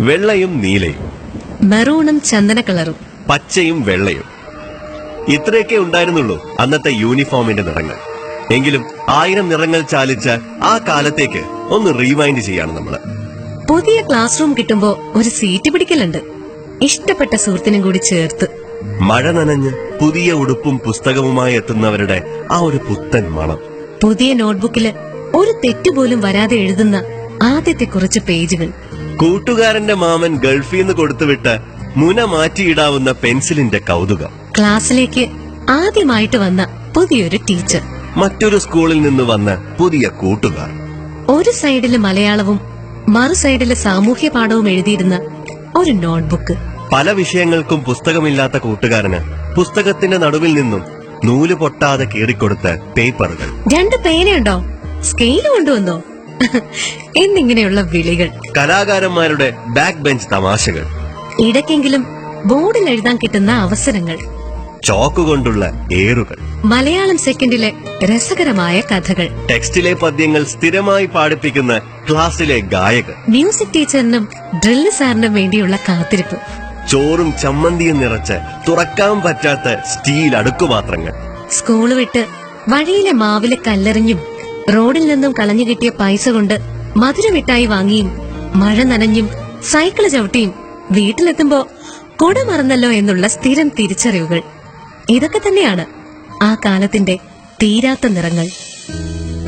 വെള്ളയും നീലയും. മെറൂണും ചന്ദന കളറും. പച്ചയും വെള്ളയും. ഇത്രയൊക്കെ ഉണ്ടായിരുന്നുള്ളൂ അന്നത്തെ യൂണിഫോമിന്റെ നിറങ്ങൾ. എങ്കിലും ആയിരം നിറങ്ങൾ ചാലിച്ച ആ കാലത്തേക്ക് ഒന്ന് റീവൈൻഡ് ചെയ്യാണ് നമ്മൾ. പുതിയ ക്ലാസ് റൂം കിട്ടുമ്പോ ഒരു സീറ്റ് പിടിക്കലുണ്ട്. ഇഷ്ടപ്പെട്ട സുഹൃത്തിനും കൂടി ചേർത്ത്. മഴ നനഞ്ഞ് പുതിയ ഉടുപ്പും പുസ്തകവുമായി എത്തുന്നവരുടെ ആ ഒരു പുത്തൻ മണം. പുതിയ നോട്ട്ബുക്കിൽ ഒരു തെറ്റുപോലും വരാതെ എഴുതുന്ന ആദ്യത്തെ കുറച്ച് പേജുകൾ. കൂട്ടുകാരന്റെ മാമൻ ഗൾഫിൽ നിന്ന് കൊടുത്തുവിട്ട് മുന മാറ്റിയിടാവുന്ന പെൻസിലിന്റെ കൗതുകം. ക്ലാസ്സിലേക്ക് ആദ്യമായിട്ട് വന്ന പുതിയൊരു ടീച്ചർ. മറ്റൊരു സ്കൂളിൽ നിന്ന് വന്ന പുതിയ കൂട്ടുകാർ. ഒരു സൈഡിൽ മലയാളവും മറു സൈഡിൽ സാമൂഹ്യ പാഠവും എഴുതിയിരുന്ന ഒരു നോട്ട്ബുക്ക്. പല വിഷയങ്ങൾക്കും പുസ്തകമില്ലാത്ത കൂട്ടുകാരന് പുസ്തകത്തിന്റെ നടുവിൽ നിന്നും നൂൽ പൊട്ടാതെ കീറിക്കൊടുത്ത പേപ്പറുകൾ. രണ്ട് പേനയുണ്ടോ? സ്കെയിൽ കൊണ്ടുവന്നോ? എന്നിങ്ങനെയുള്ള വിളികൾ. കലാകാരന്മാരുടെ ബാക്ക് ബെഞ്ച് തമാശകൾ. ഇടയ്ക്കെങ്കിലും ബോർഡിൽ എഴുതാൻ കിട്ടുന്ന അവസരങ്ങൾ. ചോക്ക് കൊണ്ടുള്ള ഏറുകൾ. മലയാളം സെക്കൻഡിലെ രസകരമായ കഥകൾ. ടെക്സ്റ്റിലെ പദ്യങ്ങൾ സ്ഥിരമായി പാടിപ്പിക്കുന്ന ക്ലാസ്സിലെ ഗായകർ മ്യൂസിക് ടീച്ചറിനും ഡ്രില്ല് സാറിനും വേണ്ടിയുള്ള കാത്തിരിപ്പ്. ചോറും ചമ്മന്തിയും നിറച്ച് തുറക്കാൻ പറ്റാത്ത സ്റ്റീൽ അടുക്കുപാത്രങ്ങൾ. സ്കൂൾ വിട്ട് വഴിയിലെ മാവിലെ കല്ലെറിഞ്ഞും റോഡിൽ നിന്നും കളഞ്ഞു കിട്ടിയ പൈസ കൊണ്ട് മധുരമിട്ടായി വാങ്ങിയും മഴ നനഞ്ഞും സൈക്കിൾ ചവിട്ടിയും വീട്ടിലെത്തുമ്പോ കുട മറന്നല്ലോ എന്നുള്ള സ്ഥിരം തിരിച്ചറിവുകൾ. ഇതൊക്കെ തന്നെയാണ് ആ കാലത്തിന്റെ തീരാത്ത നിറങ്ങൾ.